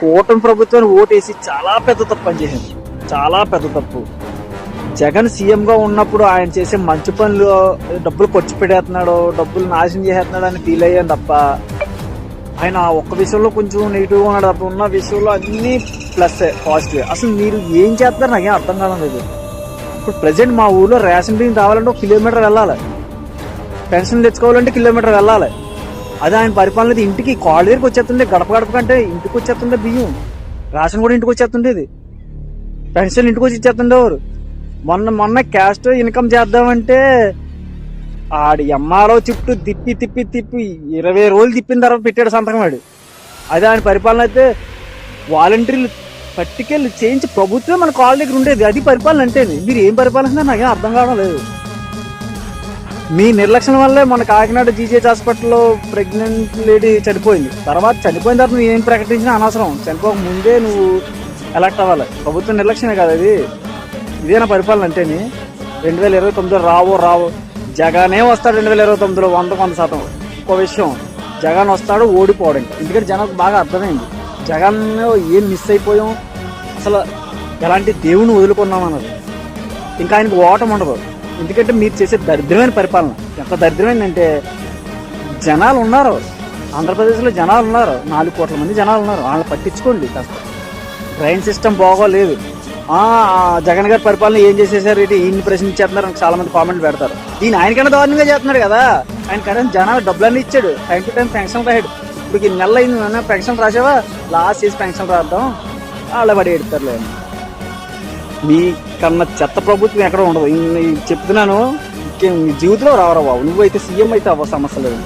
కూటమి ప్రభుత్వాన్ని ఓటేసి చాలా పెద్ద తప్పు అని చేసింది చాలా పెద్ద తప్పు. జగన్ సీఎంగా ఉన్నప్పుడు ఆయన చేసే మంచి పనులు డబ్బులు ఖర్చు పెట్టేస్తున్నాడు డబ్బులు నాశనం చేసేస్తున్నాడు అని ఫీల్ అయ్యాను తప్ప ఆయన ఆ ఒక్క విషయంలో కొంచెం నెగిటివ్ ఉన్నాడు తప్ప ఉన్న విషయంలో అన్నీ ప్లస్ పాజిటివ్ అసలు మీరు ఏం చేస్తున్నారు నాకేం అర్థం కావడం లేదు. ఇప్పుడు ప్రజెంట్ మా ఊర్లో రేషన్ బియ్యం రావాలంటే ఒక కిలోమీటర్ వెళ్ళాలి. పెన్షన్ తెచ్చుకోవాలంటే కిలోమీటర్ వెళ్ళాలి. అదే ఆయన పరిపాలన ఇంటికి కాళ్ళ దగ్గరికి వచ్చేస్తుండే గడప గడప కంటే ఇంటికి వచ్చేస్తుండే బియ్యం. రేషన్ కూడా ఇంటికి వచ్చేస్తుండేది పెన్షన్ ఇంటికి వచ్చి ఇచ్చేస్తుండేవారు మొన్న మొన్న క్యాస్ట్ ఇన్కమ్ చేద్దామంటే ఆడి ఎంఆర్ఓ చుట్టూ తిప్పి తిప్పి తిప్పి ఇరవై రోజులు తిప్పిన తర్వాత పెట్టాడు సంతకం వాడు. అదే ఆయన పరిపాలన అయితే వాలంటీర్లు పట్టుకెళ్ళి చేయించి ప్రభుత్వం మన కాళ్ళ దగ్గర ఉండేది. అది పరిపాలన అంటే మీరు ఏం పరిపాలన నాకేం అర్థం కావడం లేదు. మీ నిర్లక్ష్యం వల్లే మన కాకినాడ జీజీహెచ్ హాస్పిటల్లో ప్రెగ్నెంట్ లేడీ చనిపోయింది. తర్వాత చనిపోయిన తర్వాత నువ్వు ఏం ప్రకటించినా అనవసరం. చనిపోక ముందే నువ్వు ఎలక్ట్ అవ్వాలి. ప్రభుత్వం నిర్లక్ష్యమే కదా ఇది ఇదేనా పరిపాలన అంటేని? రెండు వేల ఇరవై తొమ్మిదిలో రావో రావో. జగనే వస్తాడు రెండు వేల ఇరవై తొమ్మిదిలో వంద వంద శాతం. ఒక విషయం జగన్ వస్తాడు ఓడిపోవడం. ఎందుకంటే జనం బాగా అర్థమైంది. జగన్ ఏం మిస్ అయిపోయాం? అసలు ఎలాంటి దేవుని వదులుకున్నాం అన్నది. ఇంకా ఆయనకు ఓటం ఉండదు ఎందుకంటే మీరు చేసే దరిద్రమైన పరిపాలన. ఎంత దరిద్రమైందంటే జనాలు ఉన్నారు ఆంధ్రప్రదేశ్లో జనాలు ఉన్నారు నాలుగు కోట్ల మంది జనాలు ఉన్నారు వాళ్ళని పట్టించుకోండి కాస్త. ట్రైన్ సిస్టమ్ బాగోలేదు. జగన్ గారి పరిపాలన ఏం చేసేసారు? ఇన్ని ఈయన్ని ప్రశ్నించేస్తున్నారు. అని చాలా మంది కామెంట్ పెడతారు. ఈయన ఆయనకన్నా దారుణంగా చేస్తున్నాడు కదా? ఆయన కరెంట్ జనాలు డబ్బులన్నీ ఇచ్చాడు. టైం టు టైం పెన్షన్ రాయడు. ఇప్పుడు ఈ నెల అయింది. పెన్షన్ రాసావా? లాస్ట్ చేసి పెన్షన్ రాద్దాం. వాళ్ళ పడి ఎడతారులే మీ కన్నా చెత్త ప్రభుత్వం ఎక్కడ ఉండదు. చెప్తున్నాను. ఇంకేం జీవితంలో రావరా బాబు? నువ్వైతే సీఎం అయితే అవ్వ సమస్య లేదు